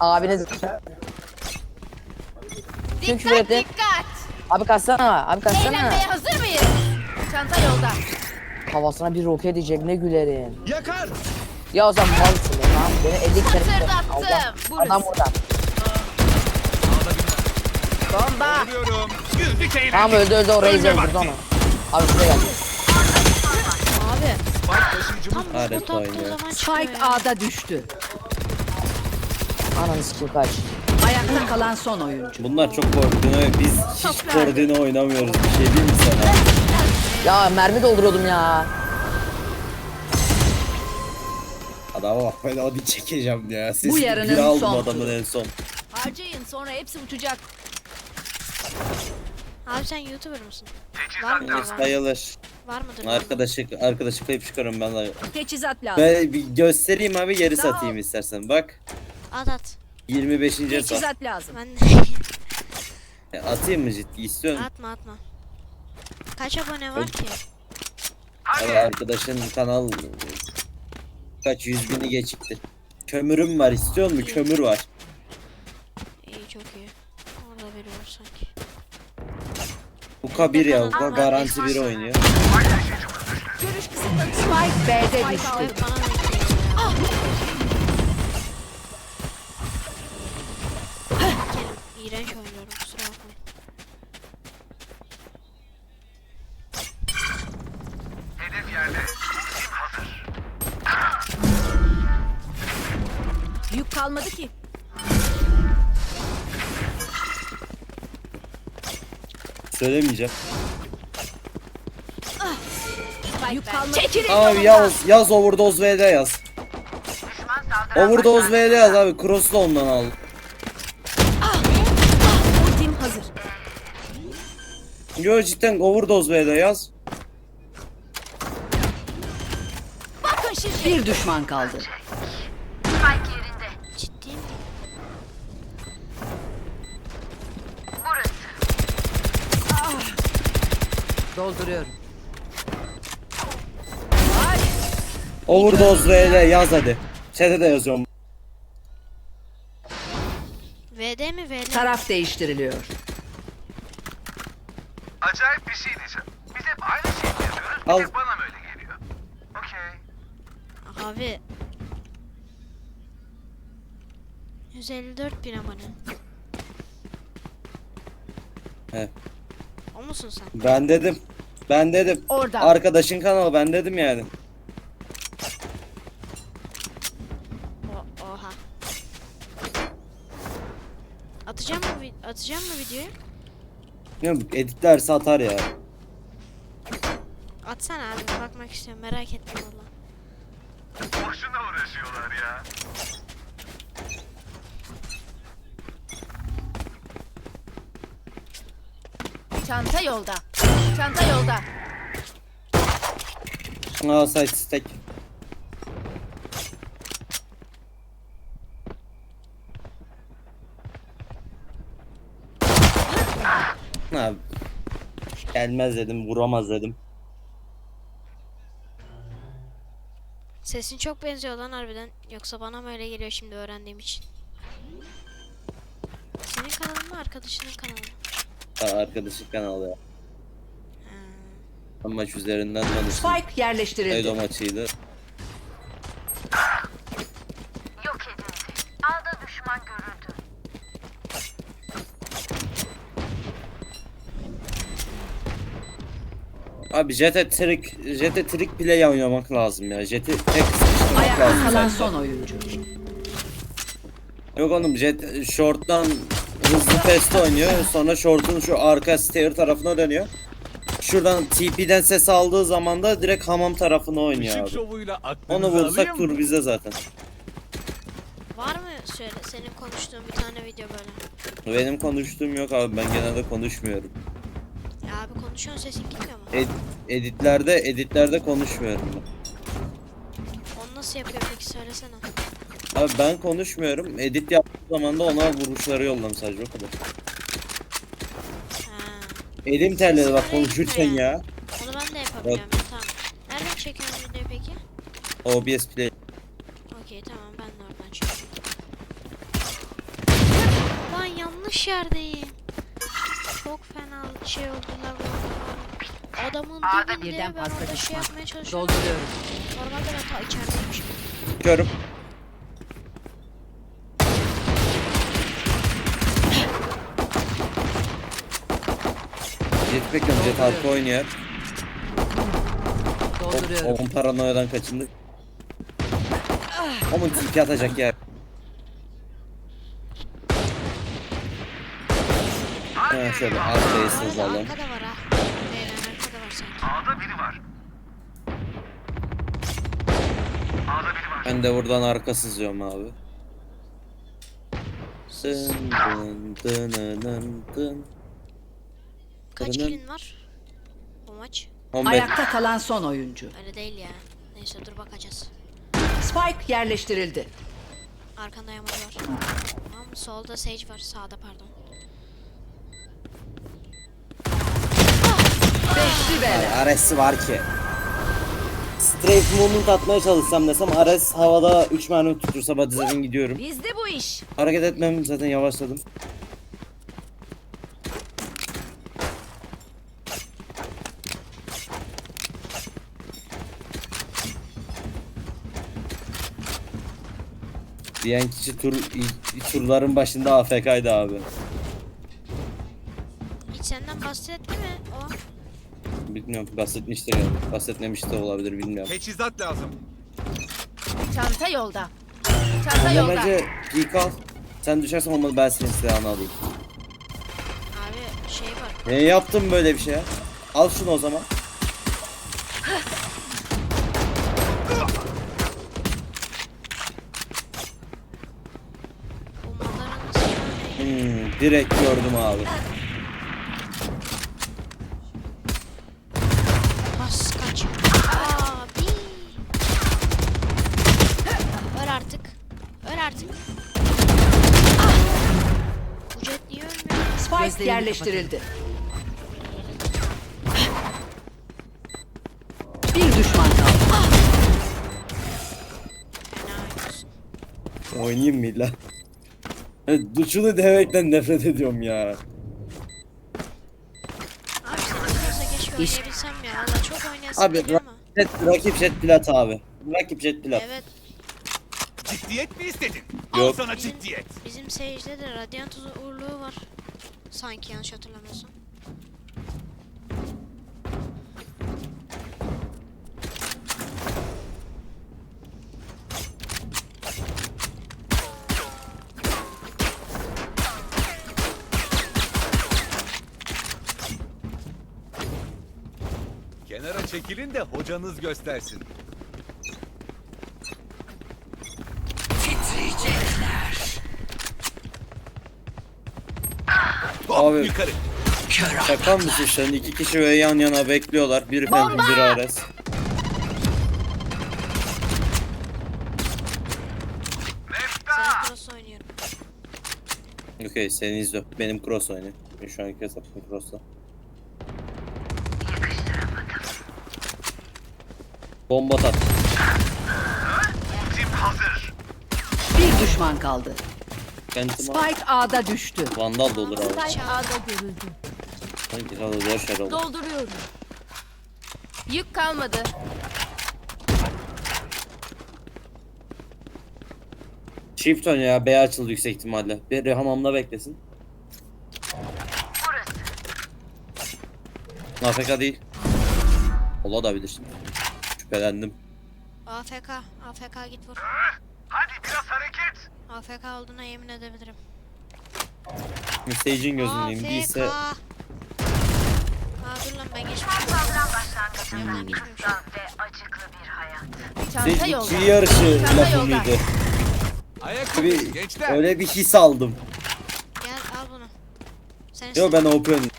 Abiniz küfür Dikkat etti? dikkat. Abi kaçsana abi kaçsana. Eğlenmeye hazır mıyız? Çanta yolda. Havasına bir roket diyecek ne gülerim. Yakar. Ya o zaman malsın lan beni 50 kere Hatırlattım. Allah. Burası. Adam burada. Bomba. Vuruyorum. Güldük eğlendik. Tamam öldü öldü o Razer öldürdü onu. Abi şuraya gel. Abi Spike taşıyıcımız tam Aret spot attığı oynuyor. zaman çıkıyor Spike ya. A'da düştü. Ananı sikeyim kaç. Ayakta kalan son oyuncu. Bunlar çok koordine. Biz hiç koordine oynamıyoruz. Bir şey diyeyim mi sana? Ya mermi dolduruyordum ya. Adama bak ben hadi çekeceğim ya. Siz Bu yarının bir aldım son adamın turu. en son. Harcayın sonra hepsi uçacak. Abi sen YouTuber mısın? Var mı? Var, Sayılır. var mıdır? Arkadaşı, arkadaşı kayıp çıkarım ben de. Teçhizat lazım. Ben bir göstereyim abi geri satayım istersen. Bak. At at. 25. hesap. Teçhizat lazım. Ben Ya Atayım mı ciddi istiyorsun? atma atma. Kaç abone var ki? Abi arkadaşın kanal kaç yüz bini geçikti. Kömürüm var istiyor musun? Kömür var. İyi çok iyi. Orada biri var sanki. Bu kabir ya. Bu garanti bir oynuyor. Spike B'de düştü. bana Söylemeyeceğim. Çekilin Abi yaz, yaz overdose VD yaz. Overdose VD yaz abi. Cross'la ondan al. Ultim hazır. Yo cidden overdose VD yaz. Bakın şimdi. Bir düşman kaldı. Dolduruyorum. Overdose VD yaz hadi. Chat'e de yazıyorum. VD mi VL? Taraf değiştiriliyor. Acayip bir şey diyeceğim. Biz hep aynı şeyi yapıyoruz. Bir Al. tek bana mı öyle geliyor? Okey. Abi. 154 bin abone. He. O musun sen? Ben dedim. Ben dedim. Orada. Arkadaşın kanalı ben dedim yani. O, oha. Atacağım mı vi- atacağım mı videoyu? Bilmiyorum, editlerse atar ya. Çanta yolda. Çanta yolda. Aa side stack. Gelmez dedim, vuramaz dedim. Sesin çok benziyor lan harbiden. Yoksa bana mı öyle geliyor şimdi öğrendiğim için? Senin kanalın mı arkadaşının kanalı mı? Aa, Arkadaşın kanalı ya. Ha. Maç üzerinden tanıştım. Spike yerleştirildi. Edo maçıydı. Yok edildi. Alda düşman görüldü. Abi Jet'e trick, Jet'e trick play oynamak lazım ya. Jet'i tek sıkıştırmak Ayakta lazım kalan zaten. son oyuncu. Yok oğlum Jet short'tan hızlı fast oynuyor. Sonra short'un şu arka stair tarafına dönüyor. Şuradan TP'den ses aldığı zaman da direkt hamam tarafına oynuyor abi. Onu vursak tur bizde zaten. Var mı söyle senin konuştuğun bir tane video böyle? Benim konuştuğum yok abi ben genelde konuşmuyorum. Ya abi konuşuyorsun sesin gitmiyor mu? Ed- editlerde editlerde konuşmuyorum ben. Onu nasıl yapıyor peki söylesene. Abi ben konuşmuyorum. Edit yaptığım zaman da ona vuruşları yollam sadece o kadar. Ha. Elim terledi bak konuşurken ya. Onu ben de yapabiliyorum. ya, Tamam. Nereden çekiyorsun videoyu peki? OBS play. Okey tamam ben de oradan çekiyorum. yanlış yerdeyim. Çok fena şey oldular bu. Adamın dibinde Birden ben fazla orada şey düşman. yapmaya çalışıyorum. Dolduruyorum. Normalde ben ta içerideymişim. Körüm. Bekliyorum. Jet arka oynuyor. Dolduruyorum. Onun paranoyadan kaçındı. Onun tipi atacak yer. Ha şöyle arkayı sızalım. arkada var ha. Beyler arkada var sanki. A'da biri var. A'da biri var. Ben de buradan arka sızıyorum abi. Dın dın dın dın dın. Kaç Kırının- kilin var? Bu maç. 15. Ayakta kalan son oyuncu. Öyle değil ya. Neyse dur bakacağız. Spike yerleştirildi. Arkanda yağmur var. Tamam solda Sage var. Sağda pardon. Beşli bela. Ares'i var ki. Strafe moment atmaya çalışsam desem Ares havada 3 mermi tutursa Badizer'in gidiyorum. Bizde bu iş. Hareket etmem zaten yavaşladım. Diyen kişi tur ilk turların başında AFK'ydı abi. Hiç senden bahsetti mi o? Bilmiyorum bahsetmiş de galiba. Bahsetmemiş de olabilir bilmiyorum. Teçhizat lazım. Çanta yolda. Çanta Ondan yolda. önce peek al. Sen düşersen olmadı ben senin silahını alayım. Abi şey var. Ne yaptım böyle bir şey ya? Al şunu o zaman. Bu manzaranın silahı ne? Hmm, direkt gördüm abi. Bas kaç. Abi. Öl artık. Öl artık. Ah! Bu jet niye ölmüyor? Spike Gözlerini yerleştirildi. Bir düşman kaldı. Fena oynuyorsun. Oynayayım mı illa? Evet, Şunu demekten nefret ediyorum ya. Abi senin olsa keşke İş- oynayabilsem ya. Valla çok oynayasım Abi geliyor ama. jet, rakip jet plat abi. Rakip jet plat. Evet. Ciddiyet mi istedin? Yok. Al sana ciddiyet. Bizim Sage'de de Radiant uğurluğu var. Sanki yanlış hatırlamıyorsam. Çekilin de hocanız göstersin. Hop Abi. yukarı. Şaka mısın sen? İki kişi böyle yan yana bekliyorlar. Biri Phantom, biri Ares. Sen cross oynuyorum. Okey seni izliyor. Benim cross oynuyor. Ben şu anki hesapım cross'ta. Bomba tat. Ultim hazır. Bir düşman kaldı. Kendim Spike A'da düştü. Vandal da olur abi. Spike A'da görüldü. Sanki daha da boş yer olur. Dolduruyorum. Yük kalmadı. Shift oynuyor ya. B açıldı yüksek ihtimalle. Biri hamamda beklesin. AFK değil. Ola da bilirsin. Şüphelendim. AFK. AFK git vur. Hadi biraz hareket. AFK olduğuna yemin edebilirim. Stage'in gözündeyim. AFK. Değilse Aa dur lan ben geçmişim. Geçmişim. kısa ve acıklı bir hayat. Çanta yolda. ikili yarışı lafı mıydı? Bir, gençler. öyle bir his aldım. Gel al bunu. Sen Yo ben OP oynuyorum.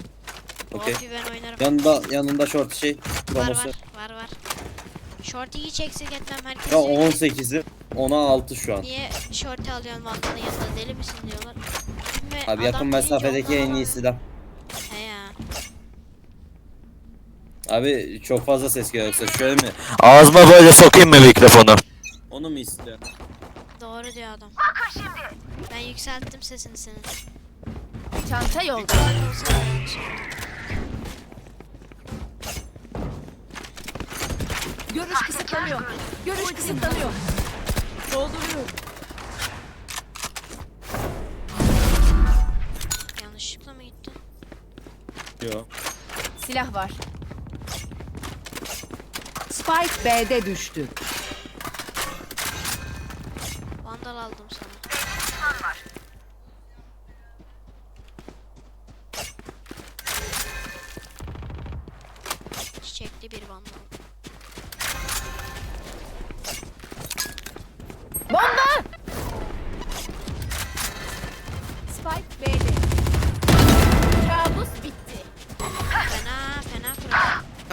Okey. Okey. ben oynarım. Yanında yanında short şey var var var var. Shorty hiç eksik etmem herkes Ya diyor ki, 18'i 10'a 6 şu an. Niye shorty alıyorsun Vandal'ın yanında deli misin diyorlar. Ve Abi yakın mesafedeki en iyi alamıyor. silah. He ya. Abi çok fazla ses geliyor yoksa şöyle mi? Ağzıma böyle sokayım mı mikrofonu? Onu mu istiyor? Doğru diyor adam. Ben yükselttim sesini senin. Çanta yolda. Kısıtlanıyor. Görüş kısıtlanıyor. Dolduruyor. Yanlışlıkla mı gitti? Yok. Silah var. Spike B'de düştü.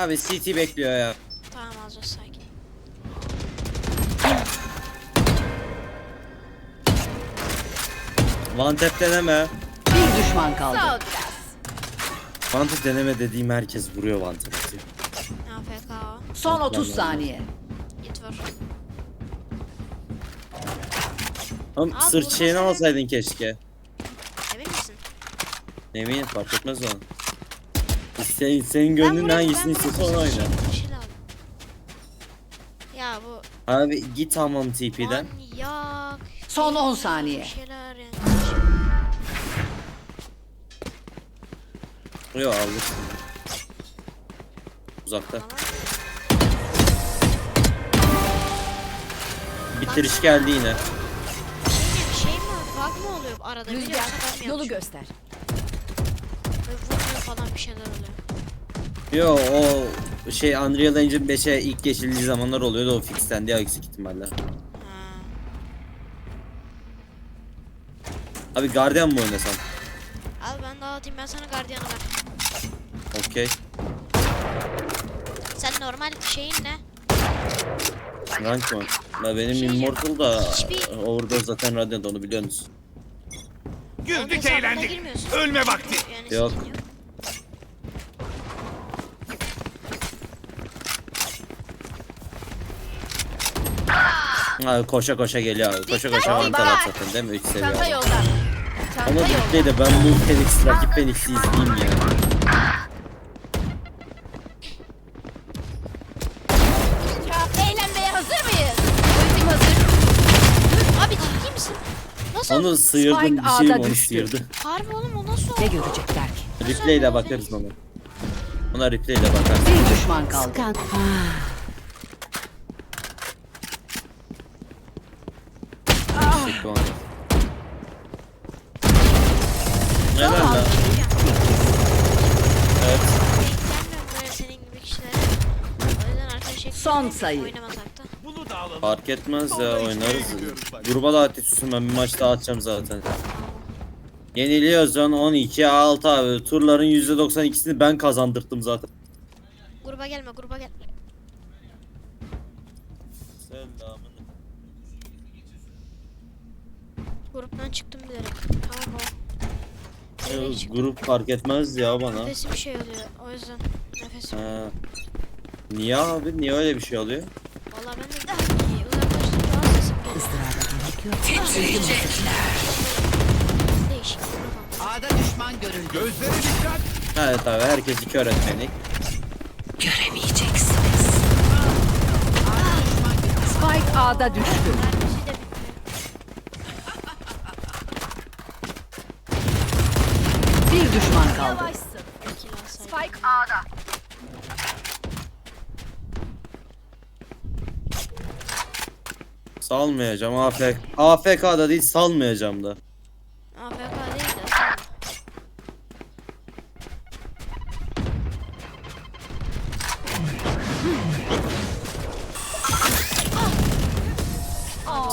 Abi CT bekliyor ya. Tamam alacağız sakin. One tap deneme. Bir düşman kaldı. Sağ ol biraz. One tap deneme dediğim herkes vuruyor one tap. AFK o. Son 30 saniye. Git vur. Oğlum Abi sırt şeyini alsaydın keşke. Emin misin? Eminim fark etmez o. Senin, senin gönlün hangisini ben istiyorsa onu oyna. yeşil. Ya bu Abi git hamam TP'den. manyak. Son 10 Bir saniye. şeyler yani. Yok aldık. Uzakta. Bitiriş geldi yine. Şey mi, şey? Bug mı oluyor arada? bir Rüzgar yoksa ben mi yolu göster. Vurmuyor falan bir şeyler oluyor. Yo o şey Unreal Engine 5'e ilk geçildiği zamanlar oluyordu o fixlendi ya yüksek ihtimalle. Ha. Abi Guardian mı oynasam? Al ben dağıtayım ben sana gardiyanı ver. Okey. Sen normal şeyin ne? Rank mı? Ya benim Şey, Immortal da hiçbir- orada zaten Radiant onu biliyorsunuz. Güldük eğlendik. girmiyorsun. Ölme vakti. Yani Yok. skin Abi koşa koşa geliyor abi. Koşa koşa Dikkat, tap dikkat. zaten değil mi? 3 seviye. Çanta yolda. Ama Çanta yolda. Dikkat de ben bu Phoenix rakip Phoenix'i izleyeyim ya. Eğlenmeye hazır mıyız? Ultim hazır. Abi ciddi misin? Nasıl? Onu sıyırdım bir şey onu düştü. sıyırdı. Harbi oğlum o nasıl Ne oldu? görecekler ki? Replay'le bakarız ona. Ona replay'le bakarız. Bir düşman kaldı. Teşekkür ederim. Helal lan. Evet. Denk gelmiyorum böyle senin gibi kişilere. O yüzden arkadaş Son sayı. Oynamasak da. Bunu da alalım. Fark etmez ya oynarız. Gruba da ateş tutsun ben bir maç daha atacağım zaten. Yeniliyorsan 12 6 abi. Turların %92'sini ben kazandırdım zaten. Gruba gelme gruba gel. Gruptan çıktım bilerek. Tamam o. Çıktım. grup fark etmez ya bana. Nefesim bir şey oluyor. O yüzden nefesim. Ha. Niye abi? Niye öyle bir şey oluyor? Valla ben de iyi. Uzaklaştım daha sesim geliyor. Değişik bir grup ama. A'da düşman görüldü. Gözlere dikkat. Evet abi herkes iki öğretmenlik. Göremeyeceksiniz. Spike A'da düştü. Mermisi de bitti. Bir düşman kaldı. Yavaşsın. Spike A'da. Salmayacağım AFK. AFK'da değil salmayacağım da. AFK değil de sonra.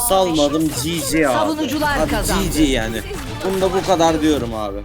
Salmadım GG abi. Savunucular kazandı. GG yani. Bunda bu kadar diyorum abi.